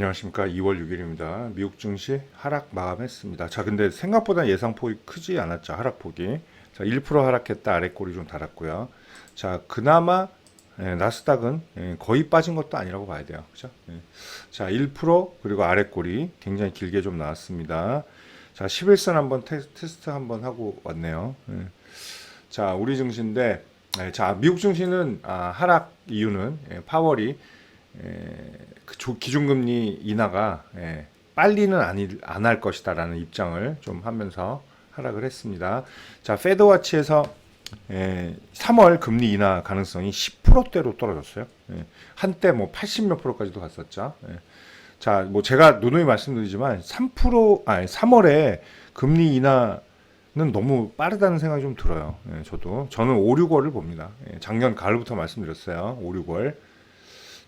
안녕하십니까 2월 6일입니다. 미국 증시 하락 마감했습니다. 자 근데 생각보다 예상폭이 크지 않았죠 하락폭이. 자1% 하락했다 아래꼬리 좀 달았고요. 자 그나마 예, 나스닥은 예, 거의 빠진 것도 아니라고 봐야 돼요. 그죠? 예. 자 1% 그리고 아래꼬리 굉장히 길게 좀 나왔습니다. 자 11선 한번 테스, 테스트 한번 하고 왔네요. 예. 자 우리 증시인데 예, 자 미국 증시는 아, 하락 이유는 예, 파월이 그 조- 기준금리 인하가 예, 빨리는 안 할 것이다라는 입장을 좀 하면서 하락을 했습니다. 자, 페드와치에서 예, 3월 금리 인하 가능성이 10%대로 떨어졌어요. 예, 한때 뭐 80몇 프로까지도 갔었죠. 예. 자, 뭐 제가 누누이 말씀드리지만 3% 아니 3월에 금리 인하는 너무 빠르다는 생각이 좀 들어요. 예, 저도 저는 5, 6월을 봅니다. 예, 작년 가을부터 말씀드렸어요. 5, 6월.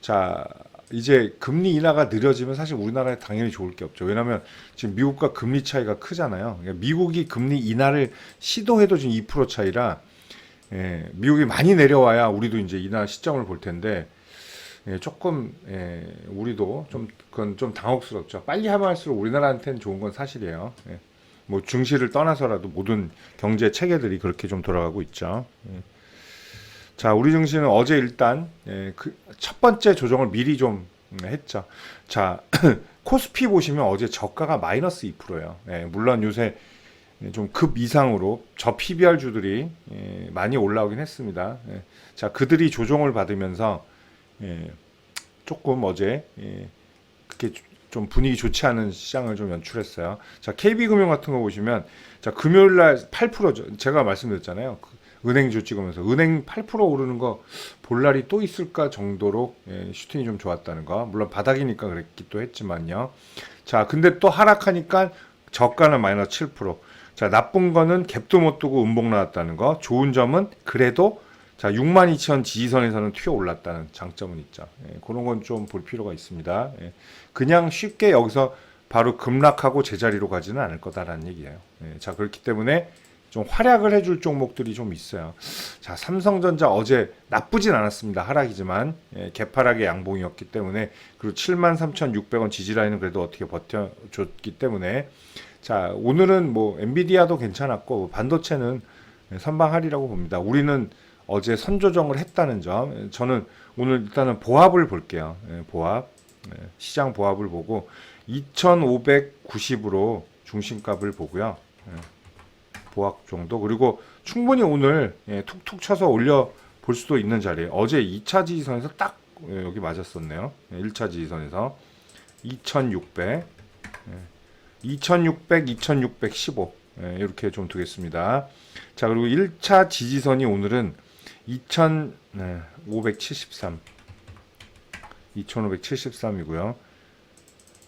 자, 이제 금리 인하가 느려지면 사실 우리나라에 당연히 좋을 게 없죠. 왜냐하면 지금 미국과 금리 차이가 크잖아요. 그러니까 미국이 금리 인하를 시도해도 지금 2% 차이라 예, 미국이 많이 내려와야 우리도 이제 인하 시점을 볼 텐데 예, 조금 예, 우리도 좀 그건 좀 당혹스럽죠. 빨리 하면 할수록 우리나라한테는 좋은 건 사실이에요. 예. 뭐 증시를 떠나서라도 모든 경제 체계들이 그렇게 좀 돌아가고 있죠. 예. 자, 우리 증시는 어제 일단 예, 그 첫 번째 조정을 미리 좀 음, 했죠. 자, 코스피 보시면 어제 저가가 마이너스 2%예요. 예, 물론 요새 좀 급 이상으로 저 PBR 주들이 예, 많이 올라오긴 했습니다. 예, 자, 그들이 조정을 받으면서 예, 조금 어제 예, 그렇게 좀 분위기 좋지 않은 시장을 좀 연출했어요. 자, KB금융 같은 거 보시면 자, 금요일 날8% 제가 말씀드렸잖아요. 그 은행주 찍으면서 은행 8% 오르는 거 볼 날이 또 있을까 정도로 예, 슈팅이 좀 좋았다는 거. 물론 바닥이니까 그랬기도 했지만요. 자, 근데 또 하락하니까 저가는 마이너스 7%. 자, 나쁜 거는 갭도 못 두고 음봉 나왔다는 거. 좋은 점은 그래도 자, 62,000 지지선에서는 튀어 올랐다는 장점은 있죠. 예, 그런 건 좀 볼 필요가 있습니다. 예, 그냥 쉽게 여기서 바로 급락하고 제자리로 가지는 않을 거다라는 얘기예요. 예, 자, 그렇기 때문에 좀 활약을 해줄 종목들이 좀 있어요. 자, 삼성전자 어제 나쁘진 않았습니다. 하락이지만 예, 개파락의 양봉이었기 때문에 그리고 73,600원 지지 라인은 그래도 어떻게 버텨줬기 때문에 자, 오늘은 뭐 엔비디아도 괜찮았고 반도체는 선방하리라고 봅니다. 우리는 어제 선조정을 했다는 점 저는 오늘 일단은 보합을 볼게요. 예, 보합 예, 시장 보합을 보고 2,590으로 중심값을 보고요. 예, 보합 정도 그리고 충분히 오늘 예, 툭툭 쳐서 올려 볼 수도 있는 자리에 어제 2차 지지선에서 딱 예, 여기 맞았었네요. 예, 1차 지지선에서 2,600 2600, 2615 예, 이렇게 좀 두겠습니다. 자 그리고 1차 지지선이 오늘은 2573 2573이고요.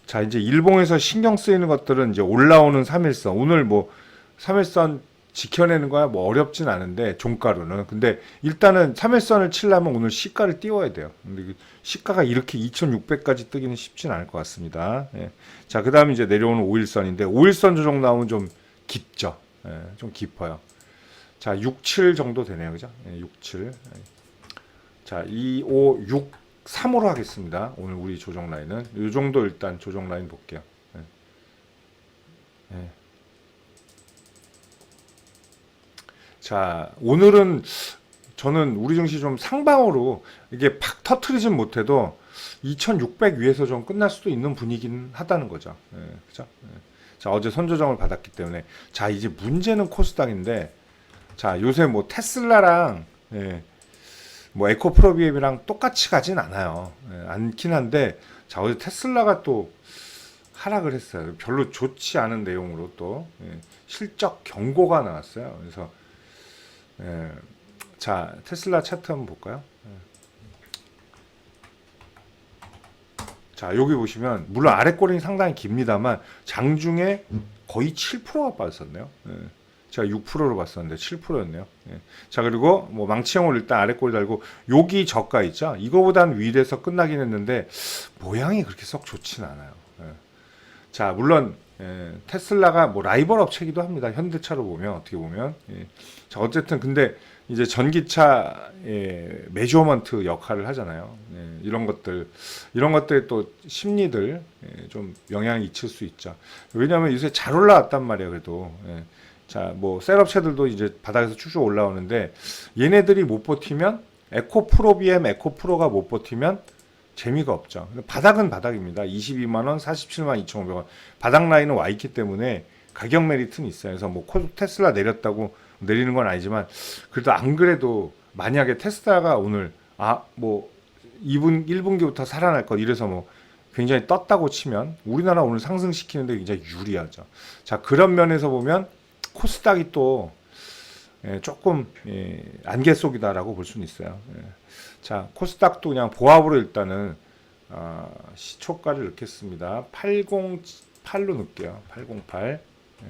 자 이제 일봉에서 신경 쓰이는 것들은 이제 올라오는 3일선 오늘 뭐 3일선 지켜내는 거야 뭐 어렵진 않은데 종가로는 근데 일단은 3일선을 치려면 오늘 시가를 띄워야 돼요. 근데 그 시가가 이렇게 2,600까지 뜨기는 쉽진 않을 것 같습니다. 예. 자 그 다음 에 이제 내려오는 5일선인데 5일선 조정 나오면 좀 깊죠. 예, 좀 깊어요. 자 6, 7 정도 되네요, 그죠? 예, 6, 7. 자 2, 5, 6, 3으로 하겠습니다. 오늘 우리 조정 라인은 이 정도 일단 조정 라인 볼게요. 예. 예. 자, 오늘은 저는 우리 증시 좀 상방으로 이게 팍 터트리진 못해도 2600 위에서 좀 끝날 수도 있는 분위기는 하다는 거죠. 예, 그죠? 예. 자, 어제 선조정을 받았기 때문에. 자, 이제 문제는 코스닥인데, 자, 요새 뭐 테슬라랑, 예, 뭐 에코프로비엠이랑 똑같이 가진 않아요. 예, 않긴 한데, 자, 어제 테슬라가 또 하락을 했어요. 별로 좋지 않은 내용으로 또, 예, 실적 경고가 나왔어요. 그래서, 예. 자, 테슬라 차트 한번 볼까요? 예. 자, 여기 보시면 물론 아래 꼬리는 상당히 깁니다만 장중에 거의 7%가 빠졌었네요. 예. 제가 6%로 봤었는데 7%였네요. 예. 자, 그리고 뭐 망치형을 일단 아래 꼬리 달고 여기 저가 있죠? 이거보단 위에서 끝나긴 했는데 모양이 그렇게 썩 좋진 않아요. 예. 자, 물론 예, 테슬라가 뭐 라이벌 업체기도 합니다. 현대차로 보면 어떻게 보면 예. 자 어쨌든 근데 이제 전기차의 메저먼트 역할을 하잖아요. 예, 이런 것들 이런 것들의 또 심리들 예, 좀 영향이 있을 수 있죠. 왜냐하면 요새 잘 올라왔단 말이에요. 그래도 예. 자뭐 셀업체들도 이제 바닥에서 쭉쭉 올라오는데 얘네들이 못 버티면 에코 프로 BM 에코 프로가 못 버티면 재미가 없죠. 바닥은 바닥입니다. 22만 원, 47만 2,500원. 바닥 라인은 와 있기 때문에 가격 메리트는 있어요. 그래서 뭐 코- 테슬라 내렸다고 내리는 건 아니지만 그래도 안 그래도 만약에 테슬라가 오늘 아 뭐 2분 1분기부터 살아날 것 이래서 뭐 굉장히 떴다고 치면 우리나라 오늘 상승시키는데 굉장히 유리하죠. 자 그런 면에서 보면 코스닥이 또 예, 조금 예, 안개 속이다라고 볼 수는 있어요. 예. 자 코스닥도 그냥 보합으로 일단은 아, 시초가를 넣겠습니다. 808로 넣을게요. 808, 예,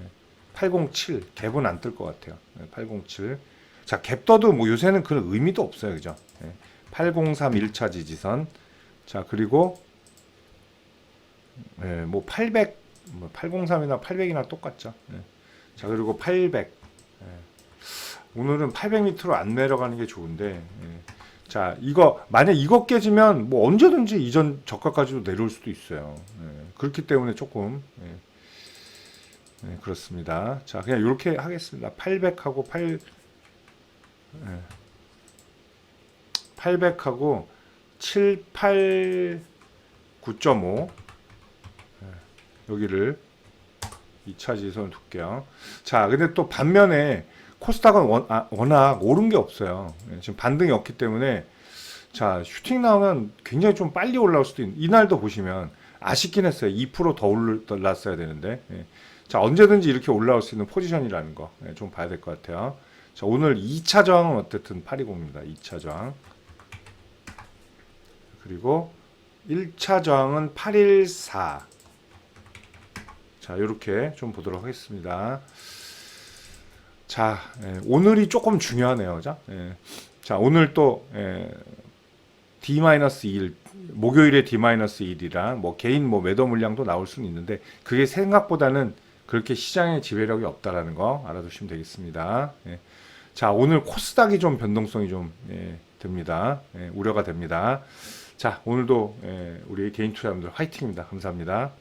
807 갭은 안 뜰 것 같아요. 예, 807. 자 갭 떠도 뭐 요새는 그런 의미도 없어요, 그죠? 예, 803 1차 지지선. 자 그리고 예, 뭐 800, 뭐 803이나 800이나 똑같죠. 예. 자 그리고 800. 예. 오늘은 800m로 안 내려가는 게 좋은데. 예. 자 이거 만약 이거 깨지면 뭐 언제든지 이전 저가까지도 내려올 수도 있어요. 예. 그렇기 때문에 조금 예. 예, 그렇습니다. 자 그냥 이렇게 하겠습니다. 800하고 8 예. 800하고 7, 8, 9.5 예. 여기를 2차 지선 둘게요. 자, 근데 또 반면에 코스닥은 원, 아, 워낙 오른 게 없어요. 예, 지금 반등이 없기 때문에 자 슈팅 나오면 굉장히 좀 빨리 올라올 수도 있는 이날도 보시면 아쉽긴 했어요. 2%더 올랐어야 되는데 예. 자 언제든지 이렇게 올라올 수 있는 포지션이라는 거좀 봐야 될 것 같아요. 자 오늘 2차 저항은 어쨌든 820입니다. 2차 저항 그리고 1차 저항은 814 자, 이렇게 좀 보도록 하겠습니다. 자, 예, 오늘이 조금 중요하네요. 자, 예. 자 오늘 또 예, D-1 목요일에 D-1이라 뭐 개인 뭐 매도 물량도 나올 수는 있는데 그게 생각보다는 그렇게 시장의 지배력이 없다라는 거 알아두시면 되겠습니다. 예. 자 오늘 코스닥이 좀 변동성이 좀 예, 됩니다. 예, 우려가 됩니다. 자 오늘도 예, 우리 개인 투자자분들 화이팅입니다. 감사합니다.